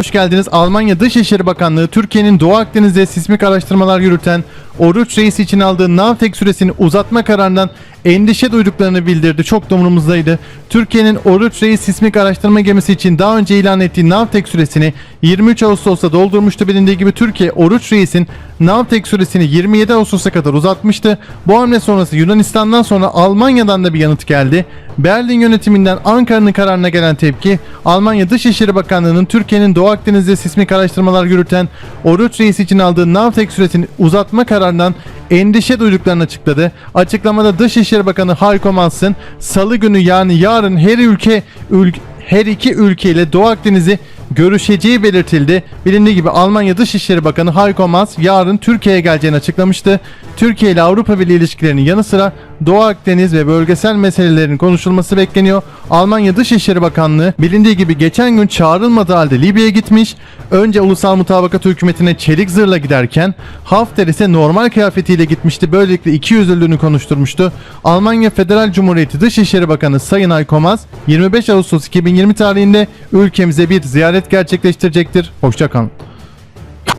Hoş geldiniz. Almanya Dışişleri Bakanlığı Türkiye'nin Doğu Akdeniz'de sismik araştırmalar yürüten Oruç Reis için aldığı Navtex süresini uzatma kararından endişe duyduklarını bildirdi. Çok da umurumuzdaydı. Türkiye'nin Oruç Reis sismik araştırma gemisi için daha önce ilan ettiği Navtex süresini 23 Ağustos'ta doldurmuştu. Bilindiği gibi Türkiye Oruç Reis'in Navtex süresini 27 Ağustos'a kadar uzatmıştı. Bu hamle sonrası Yunanistan'dan sonra Almanya'dan da bir yanıt geldi. Berlin yönetiminden Ankara'nın kararına gelen tepki Almanya Dışişleri Bakanlığı'nın Türkiye'nin Doğu Akdeniz'de sismik araştırmalar yürüten Oruç Reis için aldığı Navtex süresini uzatma kararından endişe duyduklarını açıkladı. Açıklamada Dışişleri Bakanı Heiko Maas'ın salı günü yani yarın her ülke ül- her iki ülkeyle Doğu Akdeniz'i görüşeceği belirtildi. Bilindiği gibi Almanya Dışişleri Bakanı Heiko Maas yarın Türkiye'ye geleceğini açıklamıştı. Türkiye ile Avrupa Birliği ilişkilerinin yanı sıra Doğu Akdeniz ve bölgesel meselelerin konuşulması bekleniyor. Almanya Dışişleri Bakanlığı bilindiği gibi geçen gün çağrılmadığı halde Libya'ya gitmiş. Önce Ulusal Mutabakat Hükümeti'ne çelik zırhla giderken Hafter ise normal kıyafetiyle gitmişti. Böylelikle iki yüzlülüğünü konuşturmuştu. Almanya Federal Cumhuriyeti Dışişleri Bakanı Sayın Heiko Maas 25 Ağustos 2020 tarihinde ülkemize bir ziyaret gerçekleştirecektir. Hoşçakalın.